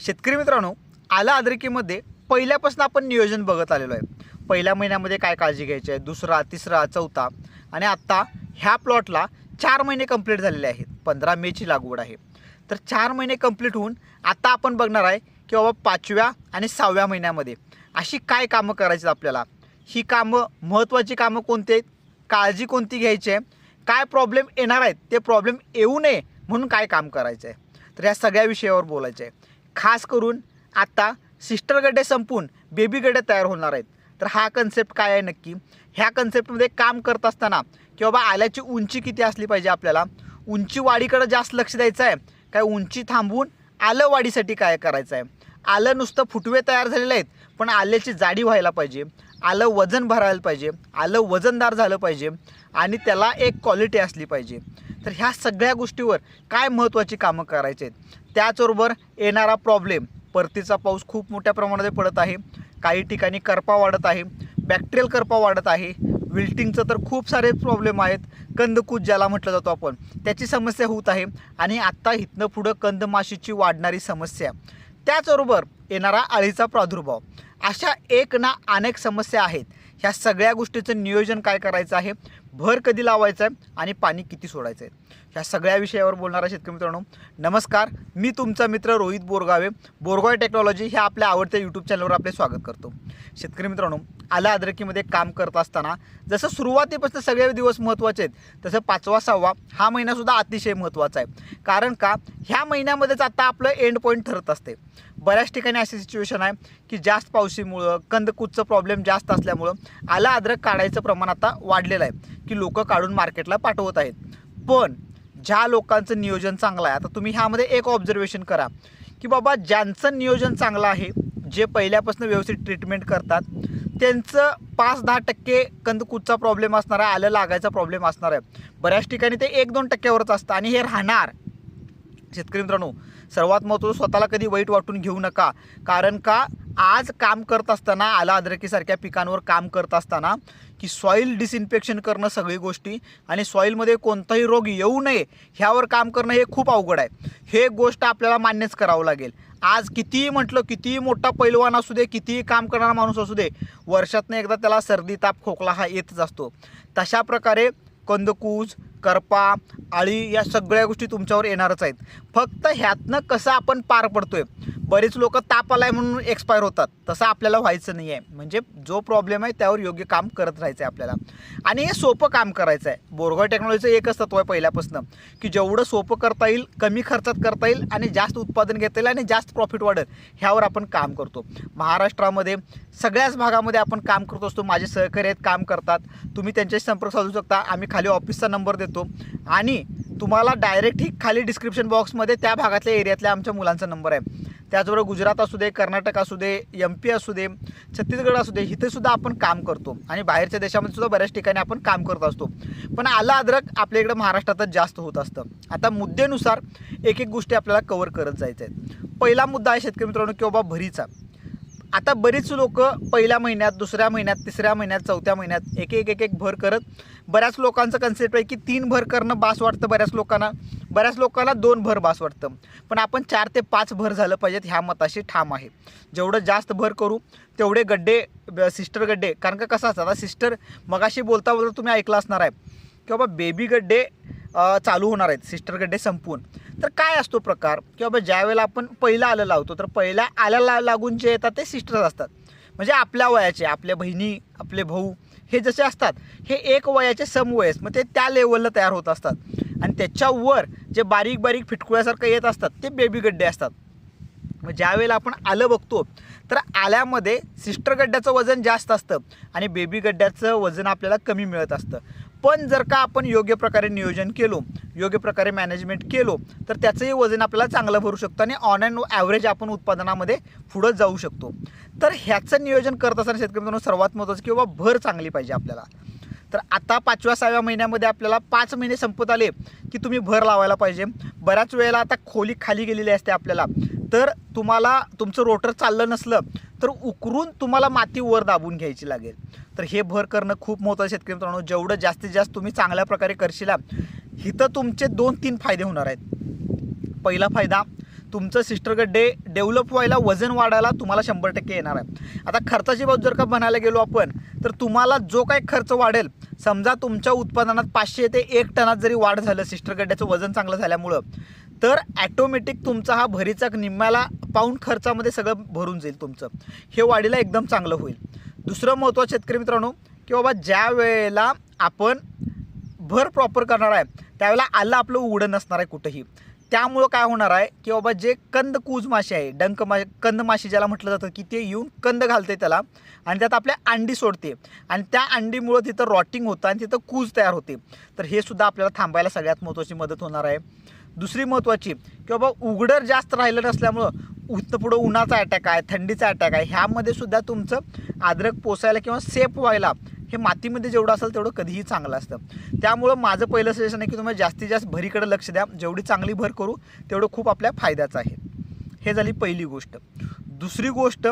शेतकरी मित्रांनो आला अद्रकीमध्ये पहिल्यापासून आपण नियोजन बघत आलेलो आहे. पहिल्या महिन्यामध्ये काय काळजी घ्यायची आहे? दुसरा तिसरा चौथा आणि आत्ता ह्या प्लॉटला चार महिने कंप्लीट झालेले आहेत. पंधरा मेची लागवड आहे. तर चार महिने कंप्लीट होऊन आता आपण बघणार आहे की बाबा पाचव्या आणि सहाव्या महिन्यामध्ये अशी काय कामं करायची आहेत आपल्याला? ही कामं महत्त्वाची कामं कोणती आहेत? काळजी कोणती घ्यायची आहे? काय प्रॉब्लेम येणार आहेत? ते प्रॉब्लेम येऊ नये म्हणून काय काम करायचं आहे? तर या सगळ्या विषयावर बोलायचं आहे. खास करून आता सिस्टर गड्डे संपून बेबी गड्डे तयार होणार आहेत. तर हा कन्सेप्ट काय आहे नक्की? ह्या कन्सेप्टमध्ये काम करत असताना की बाबा आल्याची उंची किती असली पाहिजे आपल्याला? उंची वाढीकडं जास्त लक्ष द्यायचं आहे. काय उंची थांबवून आलं वाढीसाठी काय करायचं आहे? आलं नुसतं फुटवे तयार झालेले आहेत पण आल्याची जाडी व्हायला पाहिजे. आलं वजन भरायला पाहिजे. आलं वजनदार झालं पाहिजे. आणि त्याला एक क्वालिटी असली पाहिजे. तर ह्या सगळ्या गोष्टीवर काय महत्त्वाची कामं करायची आहेत? त्याचबरोबर येणारा प्रॉब्लेम परतीचा पाऊस खूप मोठ्या प्रमाणात पडत आहे. काही ठिकाणी करपा वाढत आहे. बॅक्टेरियल करपा वाढत आहे. विल्टिंगचं तर खूप सारे प्रॉब्लेम आहेत. कंदकूज ज्याला म्हटलं जातो आपण त्याची समस्या होत आहे. आणि आत्ता इथनं पुढं कंदमाशीची वाढणारी समस्या. त्याचबरोबर येणारा अळीचा प्रादुर्भाव. अशा एक ना अनेक समस्या आहेत. ह्या सगळ्या गोष्टीचं नियोजन काय करायचं आहे? भर कधी लावायचं आहे आणि पाणी किती सोडायचं आहे? ह्या सगळ्या विषयावर बोलणारा शेतकरी मित्रांनो नमस्कार. मी तुमचा मित्र रोहित बोरगावे. बोरगाव टेक्नॉलॉजी ह्या आपल्या आवडत्या यूट्यूब चॅनलवर आपले स्वागत करतो. शेतकरी मित्रांनो आला अद्रकीमध्ये काम करत असताना जसं सुरुवातीपासून सगळे दिवस महत्त्वाचे आहेत तसं पाचवा सहावा हा महिनासुद्धा अतिशय महत्त्वाचा आहे. कारण का? ह्या महिन्यामध्येच आता आपलं एंड पॉईंट ठरत असते. बऱ्याच ठिकाणी अशी सिच्युएशन आहे की जास्त पावसीमुळं कंदकूदचं प्रॉब्लेम जास्त असल्यामुळं आला अद्रक काढायचं प्रमाण आता वाढलेलं आहे की लोक काढून मार्केटला पाठवत आहेत. पण ज्या लोकांचं नियोजन चांगलं आहे आता तुम्ही ह्यामध्ये एक ऑब्झर्वेशन करा की बाबा ज्यांचं नियोजन चांगलं आहे जे पहिल्यापासून व्यवस्थित ट्रीटमेंट करतात त्यांचं पाच दहा टक्के कंदकूदचा प्रॉब्लेम असणार आहे आलं लागायचा प्रॉब्लेम असणार आहे. बऱ्याच ठिकाणी ते एक दोन टक्क्यावरच असतं आणि हे राहणार. शेतकरी मित्रांनो सर्वात महत्त्वाचं स्वतःला कधी वाईट वाटून घेऊ नका. कारण का? आज काम करत असताना आला अद्रकीसारख्या पिकांवर काम करत असताना की सॉईल डिसइन्फेक्शन करणं सगळी गोष्टी आणि सॉईलमध्ये कोणताही रोग येऊ नये ह्यावर काम करणं हे खूप अवघड आहे. हे गोष्ट आपल्याला मान्यच करावं लागेल. आज कितीही म्हटलं कितीही मोठा पैलवान असू दे कितीही काम करणारा माणूस असू दे वर्षातनं एकदा त्याला सर्दी ताप खोकला हा येतच असतो. तशा प्रकारे कंदकूज करपा आळी या सगळ्या गोष्टी तुमच्यावर येणारच आहेत. फक्त ह्यातनं कसं आपण पार पडतोय? बरेच लोक ताप आलाय म्हणून एक्सपायर होतात. तसं आपल्याला व्हायचं नाही आहे म्हणजे जो प्रॉब्लेम आहे त्यावर योग्य काम करत राहायचं आहे आपल्याला. आणि हे सोपं काम करायचं आहे बोरगाव टेक्नॉलॉजीचं एकच तत्व आहे पहिल्यापासून. की जेवढं सोपं करता येईल कमी खर्चात करता येईल आणि जास्त उत्पादन घेता येईल आणि जास्त प्रॉफिट वाढेल ह्यावर आपण काम करतो. महाराष्ट्रामध्ये सगळ्याच भागामध्ये आपण काम करत असतो. माझे सहकारी आहेत काम करतात. तुम्ही त्यांच्याशी संपर्क साधू शकता. आम्ही खाली ऑफिसचा नंबर देतो. आणि तुम्हाला डायरेक्ट ही खाली डिस्क्रिप्शन बॉक्समध्ये त्या भागातल्या एरियातल्या आमच्या मुलांचा नंबर आहे. त्याचबरोबर गुजरात असू दे कर्नाटक असू दे एम पी असू दे छत्तीसगड असू दे इथेसुद्धा आपण काम करतो. आणि बाहेरच्या देशामध्ये सुद्धा बऱ्याच ठिकाणी आपण काम करत असतो. पण आला अद्रक आपल्या इकडं महाराष्ट्रातच जास्त होत असतं. आता मुद्देनुसार एक एक गोष्टी आपल्याला कवर करत जायचं आहेत पहिला मुद्दा आहे शेतकरी मित्रांनो की बाबा भरीचा. आता बरीच लोक पहिल्या महिन्यात दुसऱ्या महिन्यात तिसऱ्या महिन्यात चौथ्या महिन्यात एक एक एक एक भर करत बऱ्याच लोकांचं कन्सेप्ट आहे की तीन भर करणं बास वाटतं बऱ्याच लोकांना. बऱ्याच लोकांना दोन भर बास वाटतं. पण आपण चार ते पाच भर झालं पाहिजेत ह्या मताशी ठाम आहे. जेवढं जास्त भर करू तेवढे गड्डे सिस्टर गड्डे. कारण का कसं असतं आता सिस्टर मगाशी बोलता बोलता तुम्ही ऐकलं असणार आहे की बाबा बेबी गड्डे चालू होणार आहेत सिस्टर गड्डे संपवून. तर काय असतो प्रकार? की बाबा ज्या वेळेला आपण पहिलं आलं लावतो तर पहिल्या आल्याला लागून जे येतात ते सिस्टर्स असतात. म्हणजे आपल्या वयाचे आपल्या बहिणी आपले भाऊ हे जसे असतात हे एक वयाचे समवयस मग ते त्या लेवलला तयार होत असतात. आणि त्याच्यावर जे बारीक बारीक फिटकुळ्यासारखं येत असतात ते बेबी गड्डे असतात. मग ज्यावेळेला आपण आलं बघतो तर आल्यामध्ये सिस्टर गड्ड्याचं वजन जास्त असतं आणि बेबी गड्ड्याचं वजन आपल्याला कमी मिळत असतं. पण जर का आपण योग्य प्रकारे नियोजन केलो योग्य प्रकारे मॅनेजमेंट केलो तर त्याचंही वजन आपल्याला चांगलं भरू शकतं आणि ऑन अँड ॲव्हरेज आपण उत्पादनामध्ये पुढं जाऊ शकतो. तर ह्याचं नियोजन करत असताना शेतकरी मित्रांनो सर्वात महत्त्वाचं की बाबा भर चांगली पाहिजे आपल्याला. तर आता पाचव्या सहाव्या महिन्यामध्ये आपल्याला पाच महिने संपत आले की तुम्ही भर लावायला पाहिजे. बऱ्याच वेळेला आता खोली खाली गेलेली असते आपल्याला. तर तुम्हाला तुमचं रोटर चाललं नसलं तर उकरून तुम्हाला माती वर दाबून घ्यायची लागेल. तर हे भर करणं खूप महत्त्वाचं शेतकरी मित्रांनो. जेवढं जास्तीत जास्त तुम्ही चांगल्या प्रकारे करशिला इथं तुमचे दोन तीन फायदे होणार आहेत. पहिला फायदा तुमचं सिस्टर गड्डे डेव्हलप व्हायला वजन वाढायला तुम्हाला शंभर टक्के येणार आहे. आता खर्चाची बाजू जर का म्हणायला गेलो आपण तर तुम्हाला जो काय खर्च वाढेल समजा तुमच्या उत्पादनात पाचशे ते एक टनात जरी वाढ झालं सिस्टर गड्ड्याचं वजन चांगलं झाल्यामुळं तर ॲटोमॅटिक तुमचा हा भरीचा निम्म्याला पाऊंड खर्चामध्ये सगळं भरून जाईल तुमचं. हे वाढीला एकदम चांगलं होईल. दुसरं महत्त्वाचं शेतकरी मित्रांनो की बाबा ज्या वेळेला आपण भर प्रॉपर करणार आहे त्यावेळेला आलं आपलं उघडं नसणार आहे कुठंही. त्यामुळं काय होणार आहे की बाबा जे कंद कूज माशी आहे डंक मा कंद माशी ज्याला म्हटलं जातं की ते येऊन कंद घालते त्याला आणि त्यात आपल्या अंडी सोडते. आणि त्या अंडीमुळं तिथं रॉटिंग होतं आणि तिथं कूज तयार होते. तर हे सुद्धा आपल्याला थांबायला सगळ्यात महत्त्वाची मदत होणार आहे. दुसरी महत्त्वाची की बाबा उघडर जास्त राहिलं नसल्यामुळं इथं पुढं उन्हाचा अटॅक आहे थंडीचा अटॅक आहे. ह्यामध्ये सुद्धा तुमचं अद्रक पोसायला किंवा सेफ व्हायला हे मातीमध्ये जेवढं असेल तेवढं कधीही चांगलं असतं. त्यामुळं माझं पहिलं सजेशन आहे की तुम्ही जास्तीत जास्त भरीकडे लक्ष द्या. जेवढी चांगली भर करू तेवढं खूप आपल्या फायद्याचं आहे. हे झाली पहिली गोष्ट. दुसरी गोष्ट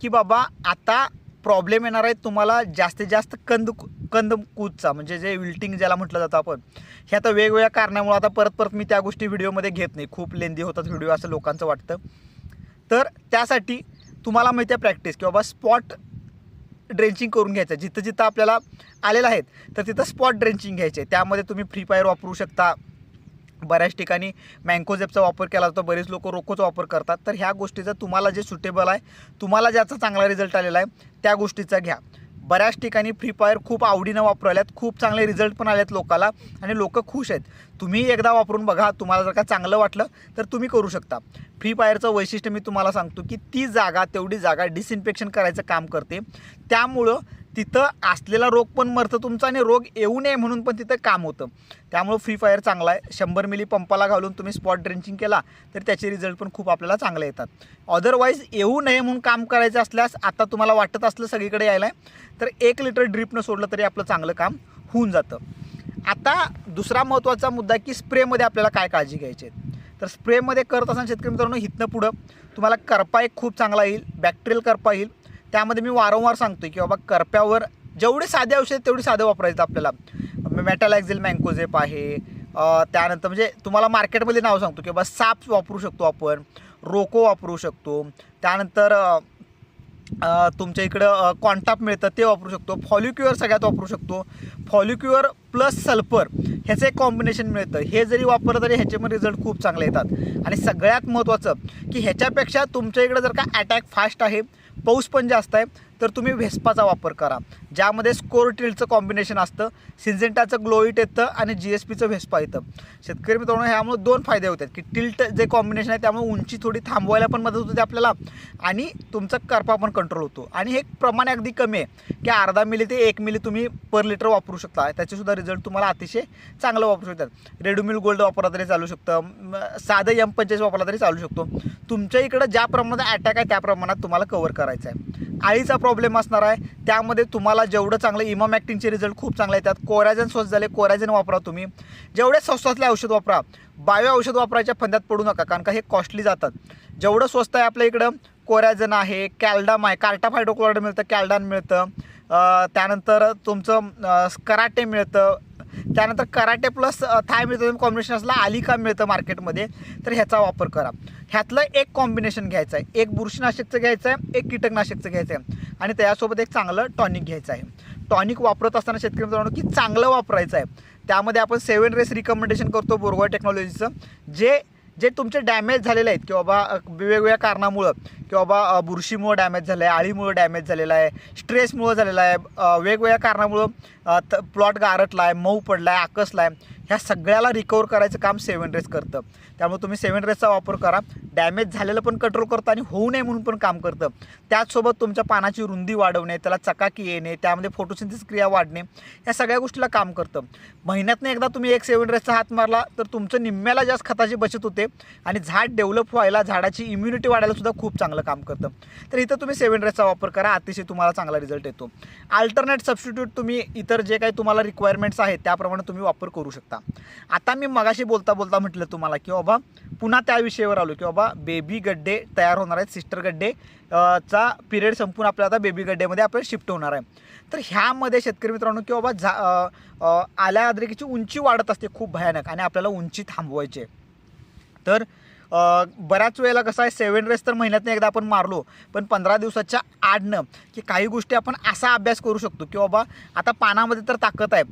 की बाबा आता प्रॉब्लेम येणार आहे तुम्हाला जास्तीत जास्त कंद कंद कूदचा म्हणजे जे विल्टिंग ज्याला म्हटलं जातं आपण हे आता वेगवेगळ्या कारणामुळे आता परत परत मी त्या गोष्टी व्हिडिओमध्ये घेत नाही. खूप लेंदी होतात व्हिडिओ असं लोकांचं वाटतं. तर त्यासाठी तुम्हाला माहिती आहे प्रॅक्टिस की बाबा स्पॉट ड्रेंचिंग करून घ्यायचं. जिथं जिथं आपल्याला आलेलं आहेत तर तिथं स्पॉट ड्रेंचिंग घ्यायचे त्यामध्ये तुम्ही फ्री फायर वापरू शकता. बऱ्याच ठिकाणी मँकोजेपचा वापर केला जातो. बरेच लोक रोकोचा वापर करतात. तर ह्या गोष्टीचा तुम्हाला जे सुटेबल आहे तुम्हाला ज्याचा चांगला रिझल्ट आलेला आहे त्या गोष्टीचा घ्या. बऱ्याच ठिकाणी फ्री फायर खूप आवडीनं वापरल्यात खूप चांगले रिझल्ट पण आलेत लोकाला आणि लोक खुश आहेत. तुम्ही एकदा वापरून बघा तुम्हाला जर का चांगलं वाटलं तर तुम्ही करू शकता. फ्री फायरचं वैशिष्ट्य मी तुम्हाला सांगतो की ती जागा तेवढी जागा डिसइन्फेक्शन करायचं काम करते. त्यामुळं तिथं असलेला रोग पण मरतं तुमचा आणि रोग येऊ नये म्हणून पण तिथं काम होतं. त्यामुळं फ्री फायर चांगला आहे. शंभर मिली पंपाला घालून तुम्ही स्पॉट ड्रेंचिंग केला तर त्याचे रिझल्ट पण खूप आपल्याला चांगले येतात. अदरवाईज येऊ नये म्हणून काम करायचं असल्यास आता तुम्हाला वाटत असलं सगळीकडे यायला आहे तर एक लिटर ड्रीपनं सोडलं तरी आपलं चांगलं काम होऊन जातं. आता दुसरा महत्त्वाचा मुद्दा की स्प्रेमध्ये आपल्याला काय काळजी घ्यायची आहे? तर स्प्रेमध्ये करत असताना शेतकरी मित्रांनो हिथनं पुढं. तुम्हाला करपा एक खूप चांगला येईल बॅक्टेरियल करपा येईल त्यामध्ये मी वारंवार सांगतो की बाबा करप्यावर जेवढे साधे औषध तेवढी तेवढे साधे वापरायचं आपल्याला. मेटॅलॅक्झिल मँकोझेप आहे. त्यानंतर म्हणजे तुम्हाला मार्केटमध्ये नाव सांगतो की बाबा साप वापरू शकतो आपण रोको वापरू शकतो. त्यानंतर तुमच्या इकडं कॉन्टाप मिळतं ते वापरू शकतो. फॉलिक्युअर सगळ्यात वापरू शकतो. फॉलिक्युअर प्लस सल्फर ह्याचं एक कॉम्बिनेशन मिळतं. हे जरी वापरलं तरी ह्याच्यामध्ये रिझल्ट खूप चांगले येतात. आणि सगळ्यात महत्त्वाचं की ह्याच्यापेक्षा तुमच्या इकडं जर का अटॅक फास्ट आहे पाऊस पण जास्त आहे. तर तुम्ही व्हेस्पाचा वापर करा. ज्यामध्ये स्कोर टिलचं कॉम्बिनेशन असतं सिन्झेंटाचं ग्लोईट येतं आणि जी एस पीचं व्हेस्पा येतं. शेतकरी मित्रांनो ह्यामुळे दोन फायदे होतात की टिल्ट जे कॉम्बिनेशन आहे त्यामुळे उंची थोडी थांबवायला पण मदत होते आपल्याला आणि तुमचा करपा पण कंट्रोल होतो. आणि हे प्रमाण अगदी कमी आहे की अर्धा मिली ते एक मिली तुम्ही पर लिटर वापरू शकता. त्याचेसुद्धा रिझल्ट तुम्हाला अतिशय चांगलं वापरू शकतात. रेडोमिल गोल्ड वापरला तरी चालू शकतं साधं एम पंचायत वापरला तरी चालू शकतो. तुमच्या इकडं ज्या प्रमाणात अटॅक आहे त्या प्रमाणात तुम्हाला कव्हर करायचं आहे. आळीचा प्रॉब्लेम प्रॉब्लेम असणार आहे. त्यामध्ये तुम्हाला जेवढं चांगलं इमामॅक्टिंगचे रिझल्ट खूप चांगले येतात. कोरॅजन स्वस्त झाले कोरॅजन वापरा तुम्ही. जेवढे स्वस्तातले औषध वापरा बायो औषध वापरायच्या फंद्यात पडू नका कारण का हे कॉस्टली जातात. जेवढं स्वस्त आहे आपल्या इकडं कोरॅजन आहे कॅल्डाम आहे कार्टाफायडोक्लोराइड मिळतं कॅल्डान मिळतं. त्यानंतर तुमचं कराटे मिळतं. त्यानंतर कराटे प्लस थाय मिळतं कॉम्बिनेशन असला आलिका मिळतं मार्केटमध्ये तर ह्याचा वापर करा. ह्यातलं एक कॉम्बिनेशन घ्यायचं आहे. एक बुरशीनाशकचं घ्यायचं आहे एक कीटकनाशकचं घ्यायचं आहे. आणि त्यासोबत एक चांगलं टॉनिक घ्यायचं आहे. टॉनिक वापरत असताना शेतकरी मित्रांनो की चांगलं वापरायचं आहे. त्यामध्ये आपण सेवन रेस रिकमेंडेशन करतो बोरगॉय टेक्नॉलॉजीचं जे जे तुमचे डॅमेज झालेले आहेत की बाबा वेगवेगळ्या कारणामुळं की बाबा बुरशीमुळं डॅमेज झालं आहे आळीमुळं डॅमेज झालेला आहे स्ट्रेसमुळं झालेला आहे वेगवेगळ्या कारणामुळं त प्लॉट गारटला आहे मऊ पडला आहे आकसला आहे ह्या सगळ्याला रिकवर करायचं काम सेवन रेस करतं. त्यामुळे तुम्ही सेवन रेसचा वापर करा. डॅमेज झालेलं पण कंट्रोल करतं आणि होऊ नये म्हणून पण काम करतं. त्याचसोबत तुमच्या पानाची रुंदी वाढवणे त्याला चकाकी येणे त्यामध्ये फोटोसिंथिस क्रिया वाढणे या सगळ्या गोष्टीला काम करतं. महिन्यातनं एकदा तुम्ही एक सेवन रेसचा हात मारला तर तुमचं निम्म्याला जास्त खताची बचत होते आणि झाड डेव्हलप व्हायला झाडाची इम्युनिटी वाढायला सुद्धा खूप चांगलं काम करतं. तर इथं तुम्ही सेवन रेसचा वापर करा अतिशय तुम्हाला चांगला रिझल्ट येतो. अल्टरनेट सबस्टिट्यूट तुम्ही इतर जे काही तुम्हाला रिक्वायरमेंट्स आहेत त्याप्रमाणे तुम्ही वापर करू शकता. आता मी मगाशी बोलता बोलता म्हटलं तुम्हाला की बाबा पुन्हा त्या विषयावर आलो की बाबा बेबी गड्डे तयार होणार आहेत सिस्टर गड्डे चा पिरियड संपून आपल्याला आता बेबी गड्डेमध्ये आपण शिफ्ट होणार आहे. तर ह्यामध्ये शेतकरी मित्रांनो की बाबा झा आल्या आद्रिकेची उंची वाढत असते खूप भयानक आणि आपल्याला उंची थांबवायची तर बऱ्याच वेळेला कसं आहे सेवन रेस तर महिन्यातनं एकदा आपण मारलो पण पंधरा दिवसाच्या आडनं की काही गोष्टी आपण असा अभ्यास करू शकतो की बाबा आता पानामध्ये तर ताकद आहे.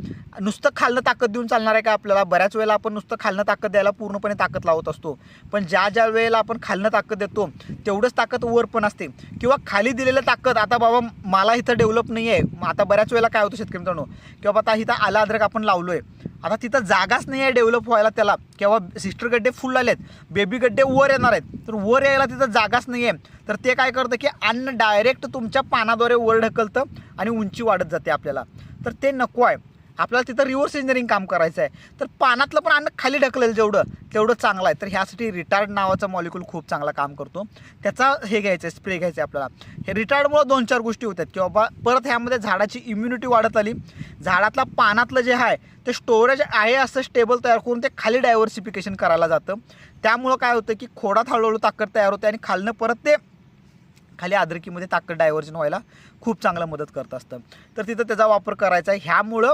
नुसतं खालनं ताकद देऊन चालणार आहे का आपल्याला? बऱ्याच वेळेला आपण नुसतं खालनं ताकद द्यायला पूर्णपणे ताकद लावत असतो. पण ज्या ज्या वेळेला आपण खालनं ताकद देतो तेवढंच ताकद वर पण असते. किंवा खाली दिलेलं ताकद आता बाबा मला इथं डेव्हलप नाही आहे मग आता बऱ्याच वेळेला काय होतं शेतकरी मित्रांनो की बाबा आता इथं आला अद्रक आपण लावलो आहे आता तिथं जागाच नाही आहे डेव्हलप व्हायला त्याला. किंवा सिस्टर गड्डे फुल आले आहेत बेबी गड्डे वर येणार आहेत. तर वर यायला तिथं जागाच नाही आहे. तर ते काय करतं की अन्न डायरेक्ट तुमच्या पानाद्वारे वर ढकलतं आणि उंची वाढत जाते आपल्याला. तर ते नको आहे. आपल्याला तिथं रिव्हर्स इंजिनिअरिंग काम करायचं आहे तर पानातलं पण अन्न खाली ढकलेल जेवढं तेवढं चांगलं आहे. तर ह्यासाठी रिटायर्ड नावाचा मॉलिक्यूल खूप चांगला काम करतो. त्याचा हे घ्यायचं आहे स्प्रे घ्यायचं आहे आपल्याला. हे रिटायर्डमुळं दोन चार गोष्टी होतात की बाबा परत ह्यामध्ये झाडाची इम्युनिटी वाढत आली. झाडातला पानातलं जे आहे ते स्टोरेज आहे असं स्टेबल तयार करून ते खाली डायव्हर्सिफिकेशन करायला जातं. त्यामुळं काय होतं की खोडात हळूहळू ताकद तयार होते आणि खालनं परत ते खाली आदरकीमध्ये ताकद डायव्हर्जन व्हायला खूप चांगलं मदत करत असतं. तर तिथं त्याचा वापर करायचा आहे. ह्यामुळं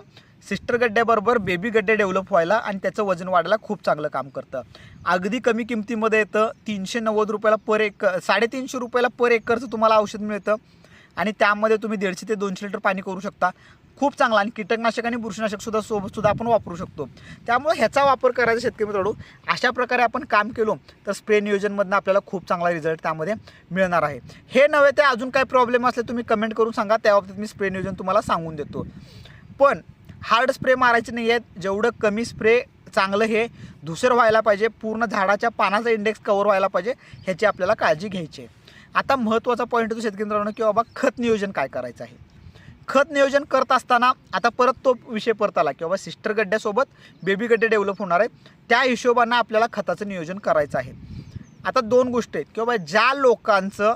सिस्टर गड्ड्याबरोबर बेबी गड्डे डेव्हलप व्हायला आणि त्याचं वजन वाढायला खूप चांगलं काम करतं. अगदी कमी किमतीमध्ये येतं. तीनशे नव्वद रुपयाला पर एक साडेतीनशे रुपयाला पर एकरचं तुम्हाला औषध मिळतं. आणि त्यामध्ये तुम्ही दीडशे ते दोनशे लिटर पाणी करू शकता. खूप चांगला आणि कीटकनाशक आणि बुरशीनाशक सुद्धा सोबत सुद्धा आपण वापरू शकतो. त्यामुळे ह्याचा वापर करायचा शेतकरी मित्रांनो अशा प्रकारे आपण काम केलो तर स्प्रे नियोजनमधनं आपल्याला खूप चांगला रिझल्ट त्यामध्ये मिळणार आहे. हे नव्हे ते अजून काय प्रॉब्लेम असले तुम्ही कमेंट करून सांगा त्या बाबतीत मी स्प्रे नियोजन तुम्हाला सांगून देतो. पण हार्ड स्प्रे मारायचे नाही आहेत जेवढं कमी स्प्रे चांगलं हे धुसर व्हायला पाहिजे पूर्ण झाडाच्या पानाचा इंडेक्स कवर व्हायला पाहिजे ह्याची आपल्याला काळजी घ्यायची आहे. आता महत्त्वाचा पॉईंट होतो शेतकरी मित्रांनो की बाबा खत नियोजन काय करायचं आहे? खत नियोजन करत असताना आता परत तो विषय परत आला की बाबा सिस्टर गड्ड्यासोबत बेबी गड्डे डेव्हलप होणार आहेत त्या हिशोबानं आपल्याला खताचं नियोजन करायचं आहे. आता दोन गोष्टी आहेत. की बाबा ज्या लोकांचं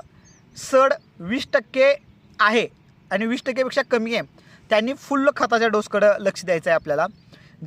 सड वीस टक्के आहे आणि वीस टक्केपेक्षा कमी आहे त्यांनी फुल्ल खताच्या डोसकडं लक्ष द्यायचं आहे आपल्याला.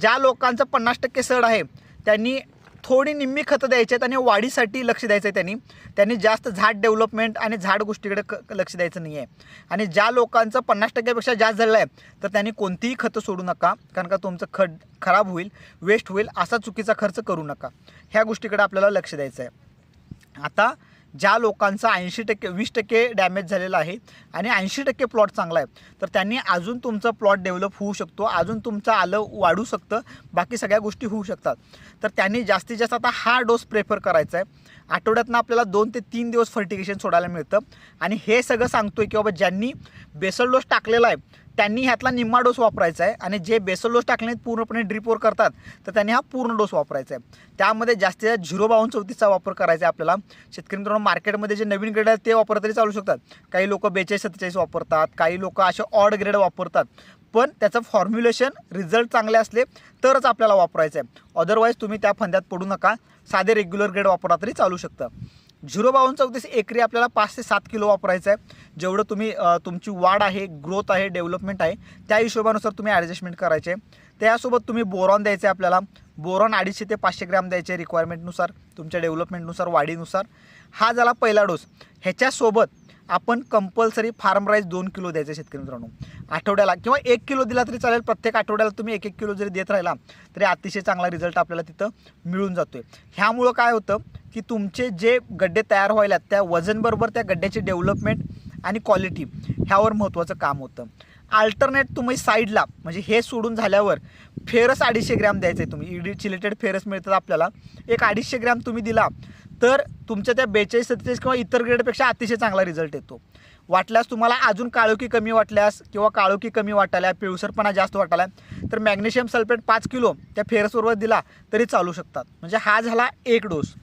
ज्या लोकांचं पन्नास टक्के सड आहे त्यांनी थोडी निम्मी खतं द्यायची आहेत आणि वाढीसाठी लक्ष द्यायचं आहे त्यांनी. त्यांनी जास्त झाड डेव्हलपमेंट आणि झाड गोष्टीकडे क लक्ष द्यायचं नाही आहे आणि ज्या लोकांचं पन्नास टक्क्यापेक्षा जास्त झालं आहे तर त्यांनी कोणतीही खतं सोडू नका कारण का तुमचं खड खराब होईल वेस्ट होईल असा चुकीचा खर्च करू नका. ह्या गोष्टीकडे आपल्याला लक्ष द्यायचं आहे. आता ज्या लोकांचा ऐंशी टक्के वीस टक्के डॅमेज झालेला आहे आणि ऐंशी टक्के प्लॉट चांगला आहे तर त्यांनी अजून तुमचा प्लॉट डेव्हलप होऊ शकतो अजून तुमचं आलं वाढू शकतं बाकी सगळ्या गोष्टी होऊ शकतात. तर त्यांनी जास्तीत जास्त आता हा डोस प्रेफर करायचा आहे. आठवड्यातनं आपल्याला दोन ते तीन दिवस फर्टिगेशन सोडायला मिळतं. आणि हे सगळं सांगतो आहे की बाबा ज्यांनी बेसल डोस टाकलेला आहे त्यांनी ह्यातला निम्मा डोस वापरायचा आहे आणि जे बेसल डोस टाकले आहेत पूर्णपणे ड्रिपवर करतात तर त्यांनी हा पूर्ण डोस वापरायचा आहे. त्यामध्ये जास्तीत जास्त झिरो बावन्न चौतीसचा वापर करायचा आहे आपल्याला. शेतकरी मित्रांनो मार्केटमध्ये जे नवीन ग्रेड आहेत ते वापरत तरी चालू शकतात. काही लोक बेचाळीस सत्तेचाळीस वापरतात काही लोक असे ऑड ग्रेड वापरतात. पण त्याचं फॉर्म्युलेशन रिझल्ट चांगले असले तरच आपल्याला वापरायचं आहे. अदरवाईज तुम्ही त्या फंद्यात पडू नका. साधे रेग्युलर ग्रेड वापरा तरी चालू शकतं. झिरो बावन्न चौतीस एकरी आपल्याला पाच ते सात किलो वापरायचं आहे. जेवढं तुम्ही तुमची वाढ आहे ग्रोथ आहे डेव्हलपमेंट आहे त्या हिशोबानुसार तुम्ही ॲडजस्टमेंट करायचे त्यासोबत तुम्ही बोरॉन द्यायचे आपल्याला. बोरॉन अडीचशे ते पाचशे ग्रॅम द्यायचे रिक्वायरमेंटनुसार तुमच्या डेव्हलपमेंटनुसार वाढीनुसार. हा झाला पहिला डोस ह्याच्यासोबत आपण कंपल्सरी फार्म राईस दोन किलो द्यायचं शेतकरी मित्रांनो. आठवड्याला किंवा एक किलो दिला तरी चालेल प्रत्येक आठवड्याला तुम्ही एक एक किलो जरी देत राहिला तरी अतिशय चांगला रिझल्ट आपल्याला तिथं मिळून जातो आहे ह्यामुळं काय होतं की तुमचे जे गड्डे तयार व्हायला त्या वजनबरोबर त्या गड्ड्याची डेव्हलपमेंट आणि क्वालिटी ह्यावर महत्त्वाचं काम होतं. अल्टरनेट तुम्ही साईडला म्हणजे हे सोडून झाल्यावर फेरस अडीचशे ग्रॅम द्यायचं आहे तुम्ही. इडी चिलेटेड फेरस मिळतात आपल्याला. एक अडीचशे ग्रॅम तुम्ही दिला तर तुमच्या त्या बेचाळीस सत्तेचाळीस किंवा इतर ग्रेडपेक्षा अतिशय चांगला रिझल्ट येतो. वाटल्यास तुम्हाला अजून काळोखी कमी वाटल्यास किंवा काळोखी कमी वाटायला पिळसरपणा जास्त वाटायला तर मॅग्नेशियम सल्फेट पाच किलो त्या फेरसबरोबर दिला तरी चालू शकतात. म्हणजे हा झाला एक डोस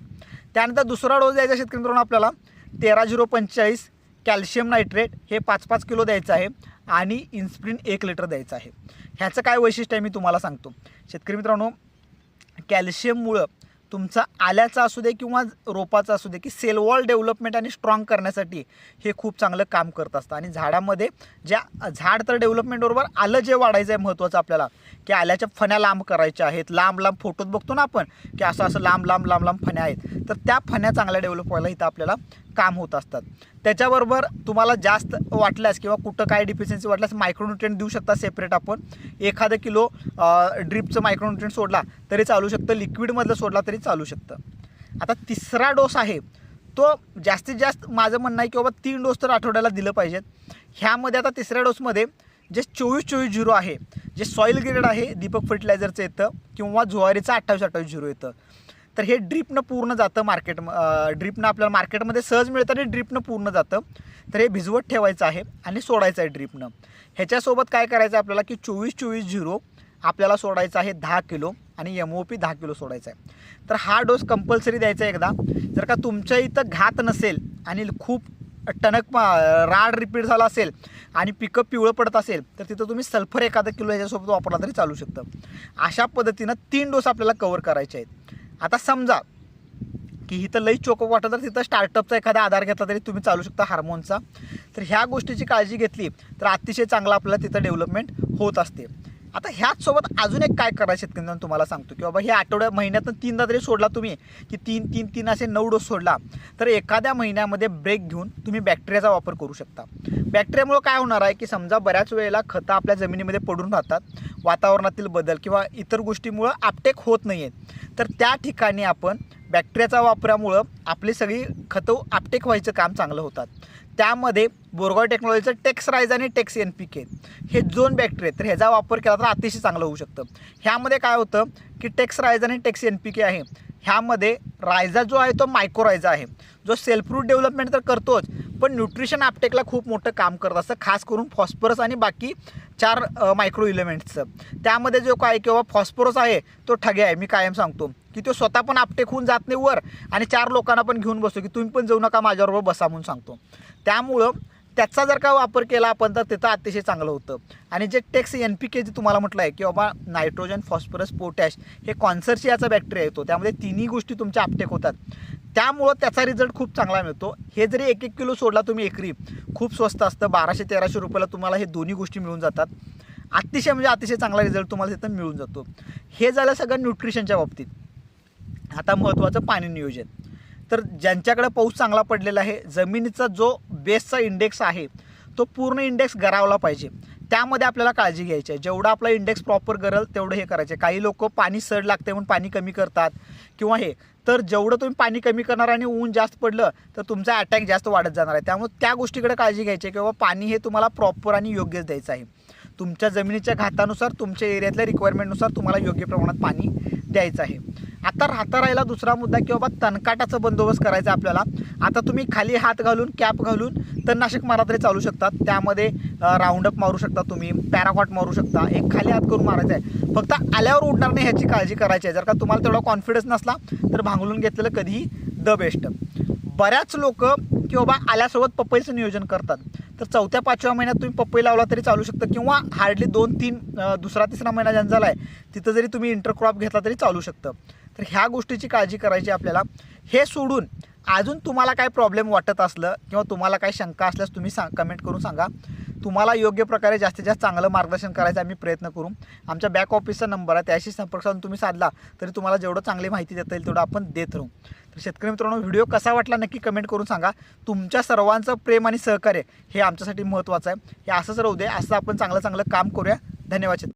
त्यानंतर दुसरा डोस द्यायचा शेतकरी मित्रांनो आपल्याला तेरा झिरो पंचेचाळीस कॅल्शियम नायट्रेट हे पाच पाच किलो द्यायचं आहे आणि इन्स्प्रिन एक लिटर द्यायचं आहे. ह्याचं काय वैशिष्ट्य आहे मी तुम्हाला सांगतो. शेतकरी मित्रांनो कॅल्शियममुळं तुमचा आल्याचा असू दे किंवा रोपाचा असू दे की सेलवॉल डेव्हलपमेंट आणि स्ट्रॉंग करण्यासाठी हे खूप चांगलं काम करत असतं. आणि झाडामध्ये ज्या झाड तर डेव्हलपमेंटबरोबर आलं जे वाढायचं आहे महत्त्वाचं आपल्याला की आल्याच्या फण्या लांब करायच्या आहेत. लांब लांब फोटोत बघतो ना आपण की असं असं लांब लांब लांब लांब फण्या आहेत. तर त्या फण्या चांगल्या डेव्हलप व्हायला इथं आपल्याला काम होत असतात. त्याच्याबरोबर तुम्हाला जास्त वाटल्यास किंवा कुठं काय डिफिशियन्सी वाटल्यास मायक्रोन्युट्रिएंट देऊ शकता सेपरेट आपण. एखादं किलो ड्रिपचं मायक्रोन्युट्रिएंट सोडला तरी चालू शकतं. लिक्विडमधलं सोडला तरी चालू शकतं. आता तिसरा डोस आहे तो जास्तीत जास्त माझं म्हणणं आहे की बाबा तीन डोस तर आठवड्याला दिलं पाहिजेत. ह्यामध्ये आता तिसऱ्या डोसमध्ये जे चोवीस चोवीस झिरो आहे जे सॉईल ग्रेड आहे दीपक फर्टिलायझरचं येतं किंवा ज्वारीचं अठ्ठावीस अठ्ठावीस झिरो येतं. तर हे ड्रीपनं पूर्ण जातं मार्केट ड्रीपनं आपल्याला मार्केटमध्ये सहज मिळतं आणि ड्रीपनं पूर्ण जातं. तर हे भिजवत ठेवायचं आहे आणि सोडायचं आहे ड्रीपनं. ह्याच्यासोबत काय करायचं आहे आपल्याला की चोवीस चोवीस झिरो आपल्याला सोडायचं आहे दहा किलो आणि एम ओ पी दहा किलो सोडायचा आहे. तर हा डोस कंपल्सरी द्यायचा आहे एकदा. जर का तुमच्या इथं घात नसेल आणि खूप टणक मा- राड रिपीट झाला असेल आणि पिकअप पिवळं पडत असेल तर तिथं तुम्ही सल्फर एखादा किलो ह्याच्यासोबत वापरला तरी चालू शकतं. अशा पद्धतीनं तीन डोस आपल्याला कवर करायचे आहेत. आता समजा की इथं लई चोक वाटत तर तिथं स्टार्टअपचा एखादा आधार घेतला तरी तुम्ही चालू शकता हार्मोनचा तर ह्या गोष्टीची काळजी घेतली तर अतिशय चांगलं आपल्याला तिथं डेव्हलपमेंट होत असते. आता ह्याच सोबत अजून एक काय करा शेतकऱ्यांना तुम्हाला सांगतो. की बाबा हे आठवड्या महिन्यातून तीनदा जरी सोडला तुम्ही की तीन तीन तीन असे नऊ डोस सोडला तर एखाद्या महिन्यामध्ये ब्रेक घेऊन तुम्ही बॅक्टेरियाचा वापर करू शकता. बॅक्टेरियामुळं काय होणार आहे की समजा बऱ्याच वेळेला खतं आपल्या जमिनीमध्ये पडून राहतात वातावरणातील बदल किंवा इतर गोष्टीमुळं आपटेक होत नाही आहेत तर त्या ठिकाणी आपण बॅक्टेरियाचा वापरामुळं आपली सगळी खतं आपटेक व्हायचं काम चांगलं होतात. त्यामध्ये बोरगाव टेक्नॉलॉजीचं टेक्स राईज आणि टेक्स एन पी के हे दोन बॅक्टेरिया तर ह्याचा वापर केला तर अतिशय चांगलं होऊ शकतं. ह्यामध्ये काय होतं की टेक्स रायझा आणि टेक्स एन पी के आहे. ह्यामध्ये रायझा जो आहे तो मायक्रो रायझा आहे. जो सेल्फ रूट डेव्हलपमेंट तर करतोच पण न्यूट्रिशन आपटेकला खूप मोठं काम करत असतं खास करून फॉस्फरस आणि बाकी चार मायक्रो इलेमेंट्सचं त्यामध्ये जो काय किंवा फॉस्फरस आहे तो ठगे आहे. मी कायम सांगतो. की तो स्वतः पण आपटेक होऊन जात नाही वर आणि चार लोकांना पण घेऊन बसतो. की तुम्ही पण जाऊ नका माझ्याबरोबर बसा म्हणून सांगतो. त्यामुळं त्याचा जर का वापर केला आपण तर तिथं अतिशय चांगलं होतं. आणि जे टेक्स एन पी के जे तुम्हाला म्हटलं आहे की बाबा नायट्रोजन फॉस्फरस पोटॅश हे कॉन्सर्शियाचा बॅक्टेरिया येतो. त्यामध्ये तिन्ही गोष्टी तुमच्या आपटेक होतात. त्यामुळं त्याचा रिझल्ट खूप चांगला मिळतो. हे जरी एक एक किलो सोडला तुम्ही एकरी खूप स्वस्त असतं. बाराशे तेराशे रुपयाला तुम्हाला हे दोन्ही गोष्टी मिळून जातात. अतिशय म्हणजे अतिशय चांगला रिझल्ट तुम्हाला तिथं मिळून जातो. हे झालं सगळं न्यूट्रिशनच्या बाबतीत. आता महत्त्वाचं पाणी नियोजन. तर ज्यांच्याकडे पाऊस चांगला पडलेला आहे जमिनीचा जो बेसचा इंडेक्स आहे तो पूर्ण इंडेक्स गरावला पाहिजे. त्यामध्ये आपल्याला काळजी घ्यायची आहे. जेवढा आपला इंडेक्स प्रॉपर गरल तेवढं हे करायचं आहे. काही लोक पाणी सड लागते म्हणून पाणी कमी करतात. किंवा हे. तर जेवढं तुम्ही पाणी कमी करणार आणि ऊन जास्त पडलं तर तुमचा अटॅक जास्त वाढत जाणार आहे. त्यामुळे त्या गोष्टीकडे काळजी घ्यायची आहे किंवा पाणी हे तुम्हाला प्रॉपर आणि योग्यच द्यायचं आहे. तुमच्या जमिनीच्या घातानुसार तुमच्या एरियातल्या रिक्वायरमेंटनुसार तुम्हाला योग्य प्रमाणात पाणी द्यायचं आहे. आता राहता राहिला दुसरा मुद्दा की बाबा तणकाटाचा बंदोबस्त करायचा आहे आपल्याला. आता तुम्ही खाली हात घालून कॅप घालून तणनाशक मारा तरी चालू शकतात. त्यामध्ये राऊंडअप मारू शकता तुम्ही पॅराकॉट मारू शकता. एक खाली हात करून मारायचा आहे. फक्त आल्यावर उडणार नाही ह्याची काळजी करायची आहे. जर का तुम्हाला तेवढा कॉन्फिडन्स नसला तर भांगलून घेतलेलं कधीही द बेस्ट बऱ्याच लोक की बाबा आल्यासोबत पपईचं नियोजन करतात. तर चौथ्या पाचव्या महिन्यात तुम्ही पपई लावला तरी चालू शकतं किंवा हार्डली दोन तीन दुसरा तिसरा महिना ज्यांचा झाला आहे तिथं जरी तुम्ही इंटरक्रॉप घेतला तरी चालू शकतं. तर ह्या गोष्टीची काळजी करायची आपल्याला. हे सोडून अजून तुम्हाला काय प्रॉब्लेम वाटत असलं किंवा तुम्हाला काय शंका असल्यास तुम्ही सांग कमेंट करून सांगा. तुम्हाला योग्य प्रकारे जास्तीत जास्त चांगलं मार्गदर्शन करायचं आम्ही प्रयत्न करू. आमच्या बॅक ऑफिसचा नंबर आहे त्याशी संपर्क साधून तुम्ही साधला तरी तुम्हाला जेवढं चांगली माहिती देता येईल तेवढं आपण देत राहू. तर शेतकरी मित्रांनो व्हिडिओ कसा वाटला नक्की कमेंट करून सांगा. तुमच्या सर्वांचं प्रेम आणि सहकार्य हे आमच्यासाठी महत्त्वाचं आहे. हे असंच राहू दे असं आपण चांगलं चांगलं काम करूया. धन्यवाद